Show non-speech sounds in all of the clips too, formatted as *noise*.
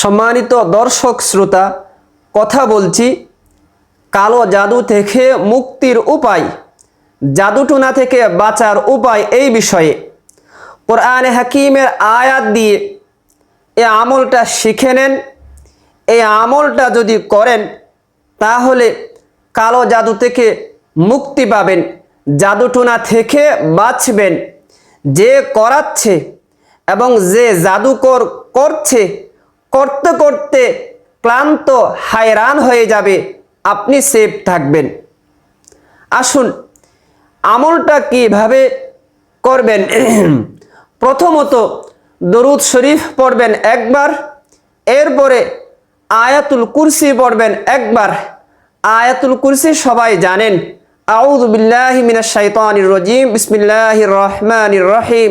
সম্মানিত দর্শক শ্রোতা, কথা বলছি, কালো জাদু থেকে মুক্তির উপায় জাদুটুনা থেকে বাঁচার উপায় এই বিষয়ে। কোরআন হাকিমের আয়াত দিয়ে এ আমলটা শিখে নেন। এই আমলটা যদি করেন, তাহলে কালো জাদু থেকে মুক্তি পাবেন জাদুটুনা থেকে বাঁচবেন। যে করাচ্ছে এবং যে জাদুকর করছে করতে করতে ক্লান্ত, হায়রান হয়ে যাবে। আপনি সেফ থাকবেন। আসুন, আমলটা কীভাবে করবেন? *clears throat* প্রথমত দরুদ শরীফ পড়বেন একবার, এরপরে আয়াতুল কুরসি পড়বেন একবার। আয়াতুল কুরসি সবাই জানেন। আউযু বিল্লাহি মিনাশ শাইতানির রাজিম। বিসমিল্লাহির রহমানির রহিম।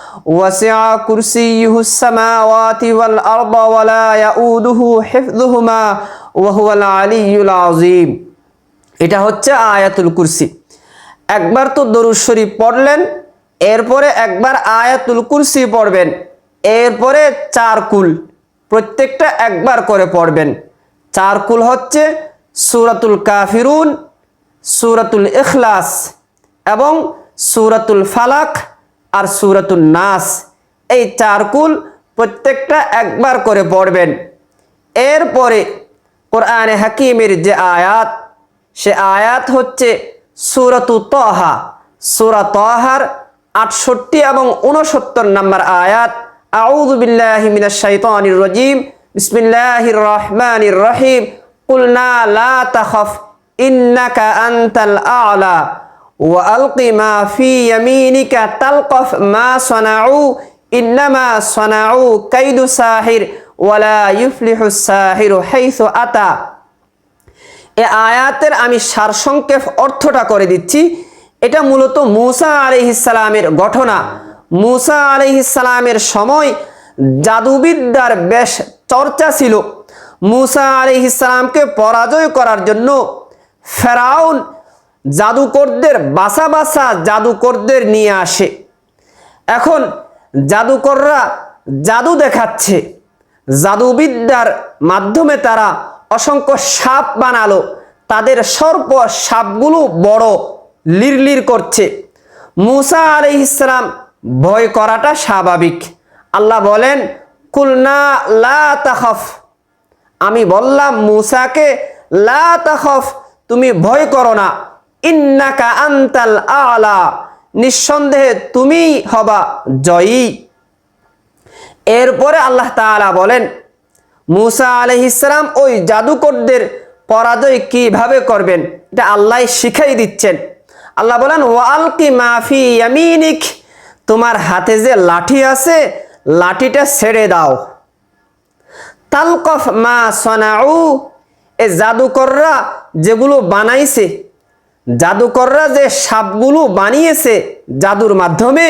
وسع كرسيه السماوات والأرض ولا يؤوده حفظهما وهو العلي العظيم এটা হচ্ছে আয়াতুল কুরসি একবার তো দরুদ শরীফ পড়লেন এরপরে একবার আয়াতুল কুরসি পড়বেন এরপরে চার কুল প্রত্যেকটা একবার করে পড়বেন চার কুল হচ্ছে সুরাতুল কাফিরুন সুরাতুল ইখলাস এবং সুরাতুল ফালাক আর সুরাতুল নাস, এই চার কুল প্রত্যেকটা একবার করে পড়বেন। এরপরে কোরআনে হাকিমের যে আয়াত, সে আয়াত হচ্ছে সুরাতু তহা। সুরা তহার আটষট্টি এবং উনসত্তর নম্বর আয়াত। আউযু বিল্লাহি মিনাশ শাইতানির রাজিম। বিসমিল্লাহির রহমানির রহিম। কুলনা লা তাখাফ, ইন্নাকা আনতাল আ'লা। وألق ما في يمينك تلقف ما صنعوا إنما صنعوا كيد ساحر ولا يفلح الساحر حيث أتى এ আয়াতের আমি সারসংক্ষেপ অর্থটা করে দিচ্ছি এটা মূলত মুসা আলহিসালামের ঘটনা মুসা আলহিসালামের সময় জাদুবিদ্যার বেশ চর্চা ছিল মুসা আলহিসালামকে পরাজয় করার জন্য ফেরাউন জাদুকরদের বাসা বাসা জাদুকরদের নিয়ে আসে। এখন জাদুকররা জাদু দেখাচ্ছে। জাদুবিদ্যার মাধ্যমে তারা অসংখ্য সাপ বানালো। তাদের সর্প সাপগুলো বড় লিরলির করছে। মুসা আলি ইসলাম ভয় করাটা স্বাভাবিক। আল্লাহ বলেন, কুলনা লা তাখফ। আমি বললাম, মুসাকে লা তাখফ, তুমি ভয় করো না। ইন্নাকা আন্তাল আলা। নিঃসন্দেহে তুমি হবা জয়ী। এরপরে আল্লাহ তাআলা বলেন, মুসা আলহিসাম ওই জাদুকরদের পরাজয় কীভাবে করবেন? এটা আল্লাহ শিখাই দিচ্ছেন। আল্লাহ বলেন ওয়ালকি মাফি ইয়ামিনিক। তোমার হাতে যে লাঠি আছে, লাঠিটা ছেড়ে দাও। তালকফ মা সনাউ। এ জাদুকররা যেগুলো বানাইছে জাদুকররা যে সাপগুলো বানিয়েছে জাদুর মাধ্যমে,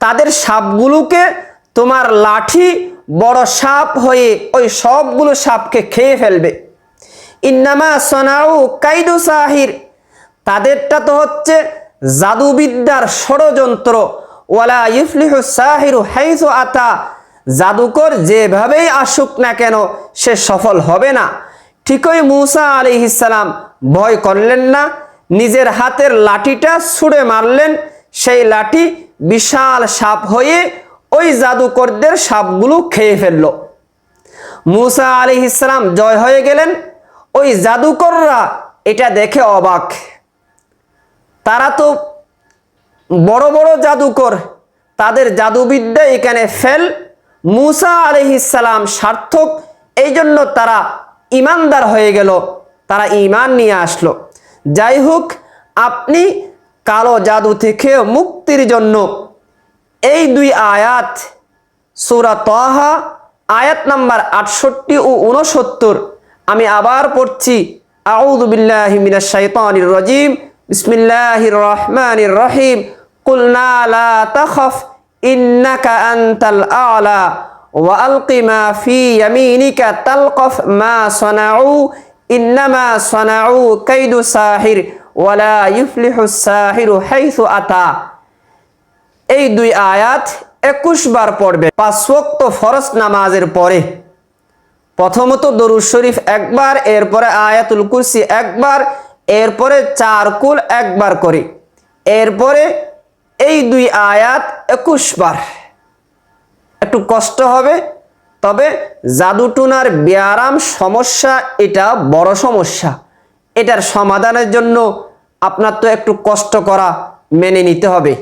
তাদের সাপগুলোকে তোমার লাঠি, বড় সাপ হয়ে ওই সবগুলো সাপকে খেয়ে ফেলবে। ইন্নামা সনাউ কাইদু সাহির। তাদেরটা তো হচ্ছে জাদুবিদ্যার ষড়যন্ত্র। ওয়ালা ইফলিহু সাহিরু হাইসু আতা। জাদুকর যেভাবেই আসুক না কেন, সে সফল হবে না। ঠিকই মুসা আলি ইসালাম ভয় করলেন না। নিজের হাতের লাঠিটা ছুঁড়ে মারলেন। সেই লাঠি বিশাল সাপ হয়ে ওই জাদুকরদের সাপগুলো খেয়ে ফেলল। মুসা আলি ইসলাম জয় হয়ে গেলেন। ওই জাদুকররা এটা দেখে অবাক। তারা তো বড় বড় জাদুকর, তাদের জাদুবিদ্যা এখানে ফেল। মুসা আলহিসাল্লাম সার্থক এই জন্য তারা ইমানদার হয়ে গেল। তারা ইমান নিয়ে আসলো। যাই হোক আপনি কালো জাদু থেকে মুক্তির জন্য এই দুই আয়াত, সুরা তহা, আয়াত নাম্বার আটষট্টি ও উনসত্তর আমি আবার পড়ছি। আউযু বিল্লাহি মিনাশ শাইতানির রাজিম। বিসমিল্লাহির রহমানির রহিম। কুলনা লা তাখাফ, ইন্নাকা আনতাল আ'লা, ওয়া মা ফি ইয়ামিনিকা তালকাফ মা সানাউ। ইন্নামা সানাউ কাইদু সাহির ওয়ালা ইফলিহু সাহিরু হাইথু আতা। এই দুই আয়াত একুশ বার পড়বে, পাঁচ ওয়াক্ত ফরজ নামাজের পরে। প্রথমত দরুদ শরীফ একবার, এরপরে আয়াতুল কুরসি একবার, এরপরে চার কুল একবার করে। এরপরে এই দুই আয়াত একুশ বার। একটু কষ্ট হবে তবে জাদুটুনার ব্যায়াম সমস্যা এটা বড় সমস্যা। এটার সমাধানের জন্য আপনার তো একটু কষ্ট করা মেনে নিতে হবে।